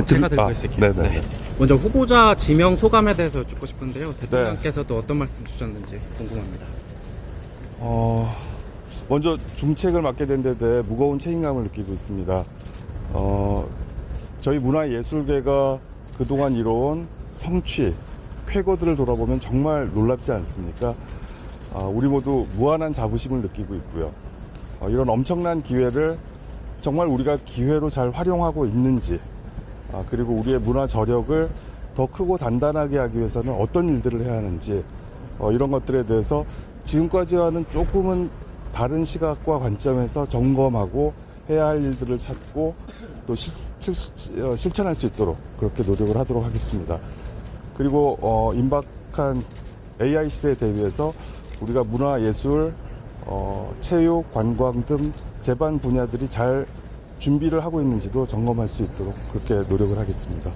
그 제가 들- 들고 아, 있을게요. 네네. 네. 먼저 후보자 지명 소감에 대해서 여쭙고 싶은데요. 대통령께서도 어떤 말씀 주셨는지 궁금합니다. 어, 먼저 중책을 맡게 된 데 대해 무거운 책임감을 느끼고 있습니다. 어, 저희 문화예술계가 그동안 이뤄온 성취, 쾌거들을 돌아보면 정말 놀랍지 않습니까? 아, 우리 모두 무한한 자부심을 느끼고 있고요. 어, 이런 엄청난 기회를 정말 우리가 기회로 잘 활용하고 있는지, 아, 그리고 우리의 문화 저력을 더 크고 단단하게 하기 위해서는 어떤 일들을 해야 하는지, 어, 이런 것들에 대해서 지금까지와는 조금은 다른 시각과 관점에서 점검하고 해야 할 일들을 찾고 또 실, 실, 어, 실천할 수 있도록 그렇게 노력을 하도록 하겠습니다. 그리고 어, 임박한 AI 시대에 대비해서 우리가 문화 예술, 어, 체육, 관광 등 제반 분야들이 잘 준비를 하고 있는지도 점검할 수 있도록 그렇게 노력을 하겠습니다.